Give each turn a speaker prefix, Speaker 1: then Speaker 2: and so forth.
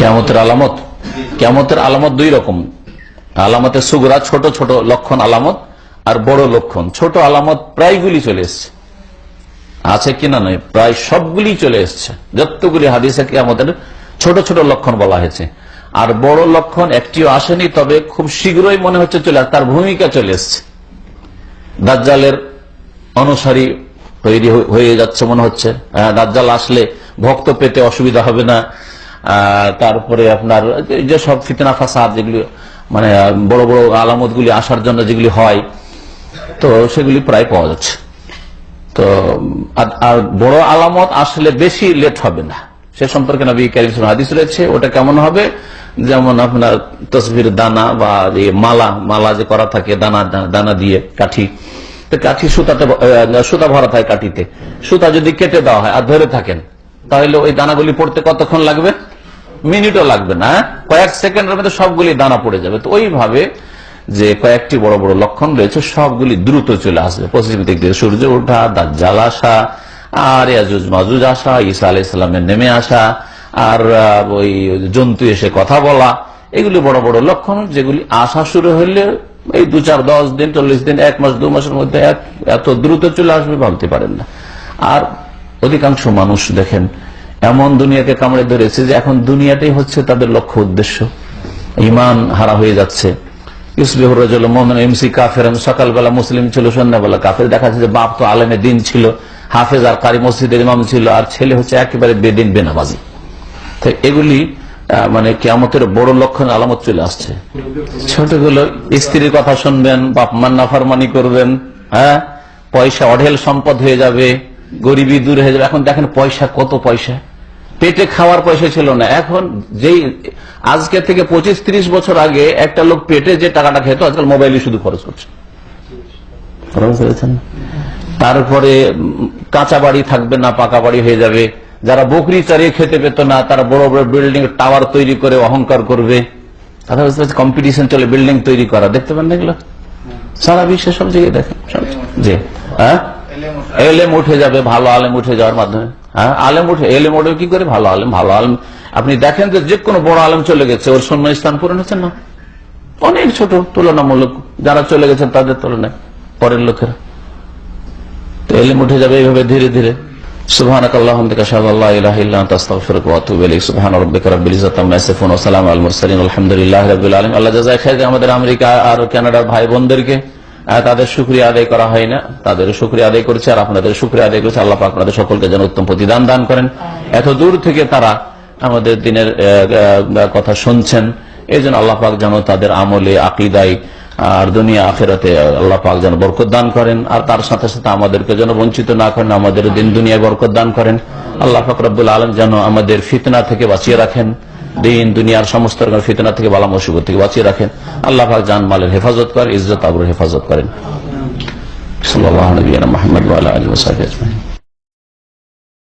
Speaker 1: কেমতের আলামত। কেমতের আলামত দুই রকম। আলামতের সুগরা, ছোট ছোট লক্ষণ আলামত আর বড় লক্ষণ। ছোট আলামত প্রায়গুলি চলে এসছে। আছে কিনা নয় প্রায় সবগুলি চলে এসছে। যতগুলি হাদিসে কেমতের ছোট ছোট লক্ষণ বলা হয়েছে। আর বড় লক্ষণ একটিও আসেনি, তবে খুব শীঘ্রই মনে হচ্ছে চলে তার ভূমিকা চলে এসছে। দাজ্জালের অনুসারী তৈরি হয়ে- যাচ্ছে মনে হচ্ছে। দাজ্জাল আসলে ভক্ত পেতে অসুবিধা হবে না। তারপরে আপনার যে- সব ফিতনা ফাসাদ যেগুলি মানে বড় বড় আলামত গুলি আসার জন্য যেগুলি হয়, তো সেগুলি প্রায় পাওয়া যাচ্ছে। তো, আর- বড় আলামত আসলে বেশি লেট হবে না। সে সম্পর্কে নবী কারিম হাদিস রয়েছে, ওটা কেমন হবে? যেমন আপনার তসবির দানা বা মালা মালা যে করা থাকে, দানা দানা দিয়ে কাঠি। তো কাঠি সুতাতে সুতা ভরা থাকে কাঠিতে। সুতা যদি কেটে দেওয়া হয় আর ধরে থাকেন, তাহলে ওই দানাগুলি পড়তে কতক্ষণ লাগবে? মিনিটও লাগবে না? কয়েক সেকেন্ডের মধ্যে সবগুলি দানা পড়ে যাবে তো ওইভাবে যে কয়েকটি বড় বড় লক্ষণ রয়েছে, সবগুলি দ্রুত চলে আসবে পশ্চিম দিক দিয়ে সূর্য ওঠা, দাজ্জাল আসা, আর ইয়াজুজ মাজুজ আসা, ঈসা আলাই ইসলামের নেমে আসা, আর ওই জন্তু এসে কথা বলা, এগুলি বড় বড় লক্ষণ যেগুলি আসা শুরু হইলে এই দু চার দশ দিন, চল্লিশ দিন, এক মাস, দু মাসের মধ্যে এত দ্রুত চলে আসবে ভাবতে পারেন না আর অধিকাংশ মানুষ দেখেন এমন দুনিয়াকে কামড়ে ধরেছে যে এখন দুনিয়াটাই হচ্ছে তাদের লক্ষ্য উদ্দেশ্য। ইমান হারা হয়ে যাচ্ছে। সকালবেলা মুসলিম ছিল, সন্ধ্যাবেলা কাফের। দেখা যাচ্ছে যে বাপ তো আলেমে দিন ছিল, হাফেজ আর কারি মসজিদের ইমাম ছিল, আর ছেলে হচ্ছে একেবারে বেদিন বেনাবাজি তো এগুলি মানে কেমতের বড় লক্ষণ আলামত চলে আসছে। ছোটগুলো স্ত্রীর কথা শুনবেন, বাপ মান নাফারমানি করবেন হ্যাঁ? পয়সা অঢেল সম্পদ হয়ে যাবে, গরিবী দূর হয়ে যাবে। এখন দেখেন পয়সা, কত পয়সা। পেটে খাওয়ার পয়সা ছিল না। এখন যেই আজকে থেকে পঁচিশ ত্রিশ বছর আগে একটা লোক পেটে যে টাকাটা খেত আজকাল মোবাইলে শুধু খরচ করছে। তারপরে কাঁচা বাড়ি থাকবে না পাকা বাড়ি হয়ে যাবে। যারা বকরি চারিয়ে খেতে পেত না তারা বড় বড় বিল্ডিং টাওয়ার তৈরি করে অহংকার করবে। পারছি কম্পিটিশন চলে বিল্ডিং তৈরি করা। দেখতে পান এগুলো? সারা বিশ্বে সব জায়গায় দেখেন। জি। হ্যাঁ? এলেম উঠে যাবে ভালো আলেম উঠে যাওয়ার মাধ্যমে। হ্যাঁ আলেম উঠে এলেম উঠে কি করে ভালো আলেম ভালো আলেম আপনি দেখেন যে যে কোনো বড় আলেম চলে গেছে ওর শূন্য স্থান পূরণ হচ্ছে না অনেক ছোট তুলনামূলক যারা চলে গেছেন তাদের তুলনায় পরের লোকেরা তো এলিম উঠে যাবে এইভাবে ধীরে ধীরে سبحانك اللهم بك اشهد ان لا اله الا انت استغفرك واتوب اليك سبحان ربك رب العزه عما يصفون وسلام على المرسلين والحمد لله رب العالمين আল্লাহ জাযায় খায় আমাদের আমেরিকা আর কানাডার ভাই বোনদেরকে আহ, তাদের শুক্রিয়া আদায় করা হয় না। তাদের শুক্রিয়া আদায় করেছে আর আপনাদের শুক্রিয়া আদায় করেছে। আল্লাহ আপনাদের সকলকে যেন উত্তম প্রতিদান দান করেন। এত দূর থেকে তারা আমাদের দিনের কথা শুনছেন। এই জন্য আল্লাহ পাক যেন তাদের আমলে আকিদায় আর দুনিয়া আখেরাতে আল্লাহ পাক যেন বরকত দান করেন। আর তার সাথে সাথে আমাদেরকে যেন বঞ্চিত না করেন আমাদের দিন দুনিয়ায় বরকত দান করেন। আল্লাহ পাক রব্বুল আলম যেন আমাদের ফিতনা থেকে বাঁচিয়ে রাখেন। দিন, দুনিয়ার সমস্ত রকম ফিতনা থেকে বালা মুসিবত থেকে বাঁচিয়ে রাখেন। আল্লাহ পাক জান মালের হেফাজত করেন, ইজ্জত আবরুর হেফাজত করেন। সাল্লাহ নবীনা মোহাম্মদ আলী সাহবিহি আজমাইন